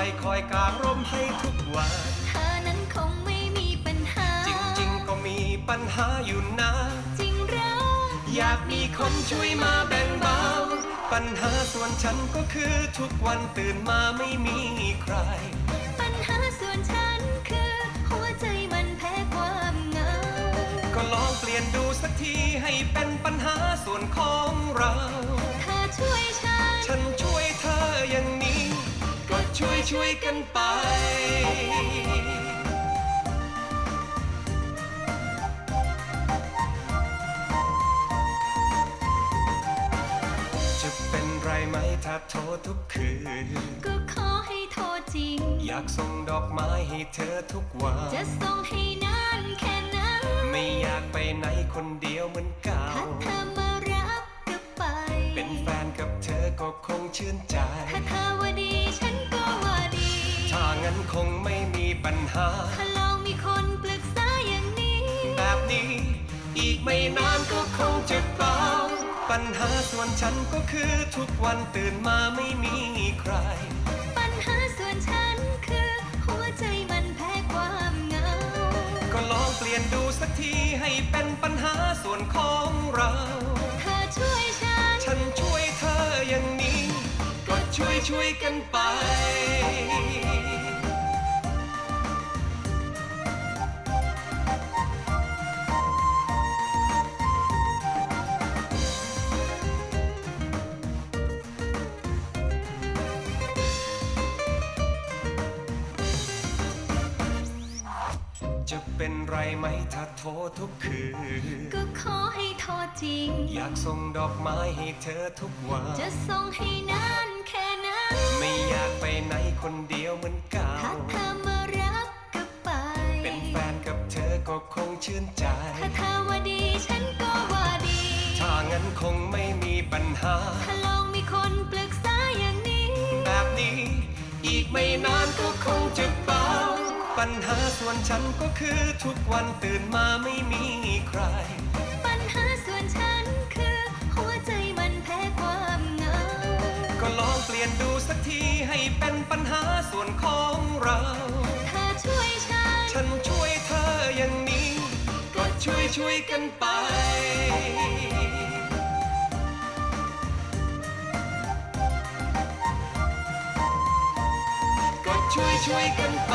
อยกลางร่มให้ทุกวัน เธอนั้นคงไม่มีปัญหา จริงๆ ก็มีปัญหาอยู่นะ จริงเหราอยากมีคนช่วยมาแบ่งเบา ปัญหาส่วนฉันก็คือทุกวันตื่นมาไม่มีใคร ปัญหาส่วนฉันคือ หัวใจมันแพ้ความเหงา ก็ลองเปลี่ยนดูสักทีให้เป็นปัญหาส่วนของเรา ช่วยช่วยๆกันไป จะเป็นไรไหมถ้าโทรทุกคืน ก็ขอให้โทษจริง อยากส่งดอกไม้ให้เธอทุกวัน จะส่งให้นานแค่ไหนไม่อยากไปไหนคนเดียวเหมือนเก่า ถ้าเธอมารับก็ไป เป็นแฟนกับเธอก็คงชื่นใจ คงไม่มีปัญหา ถ้าลองมีคนปรึกษาอย่างนี้ แบบนี้ อีกไม่นานก็คงจะเบาปัญหาส่วนฉันก็คือทุกวันตื่นมาไม่มีใคร ปัญหาส่วนฉันคือ หัวใจมันแพ้ความเหงา ก็ลองเปลี่ยนดูสักทีให้เป็นปัญหาส่วนของเรา เธอช่วยฉัน ฉันช่วยเธออย่างนี้ ก็ช่วยช่วยๆกันไป จะเป็นไรไหมถ้าโทรทุกคืน ก็ขอให้โทษจริง อยากส่งดอกไม้ให้เธอทุกวัน จะส่งให้นานแค่ไหนไม่อยากไปไหนคนเดียวเหมือนเก่า ถ้าเธอมารับก็ไป เป็นแฟนกับเธอก็คงชื่นใจ ถ้าเธอว่าดีฉันก็ว่าดี ถ้างั้นคงไม่มีปัญหา ถ้าลองมีคนปรึกษาอย่างนี้ แบบนี้ อีกไม่นานก็คงจะเบา ปัญหาส่วนฉันก็คือทุกวันตื่นมาไม่มีใคร ปัญหาส่วนฉันคือ หัวใจมันแพ้ความเหงา ก็ลองเปลี่ยนดูสักทีให้เป็นปัญหาส่วนของเรา เธอช่วยฉัน ฉันช่วยเธออย่างนี้ ก็ช่วยช่วยๆกันไป ก็ช่วยช่วยๆกันไป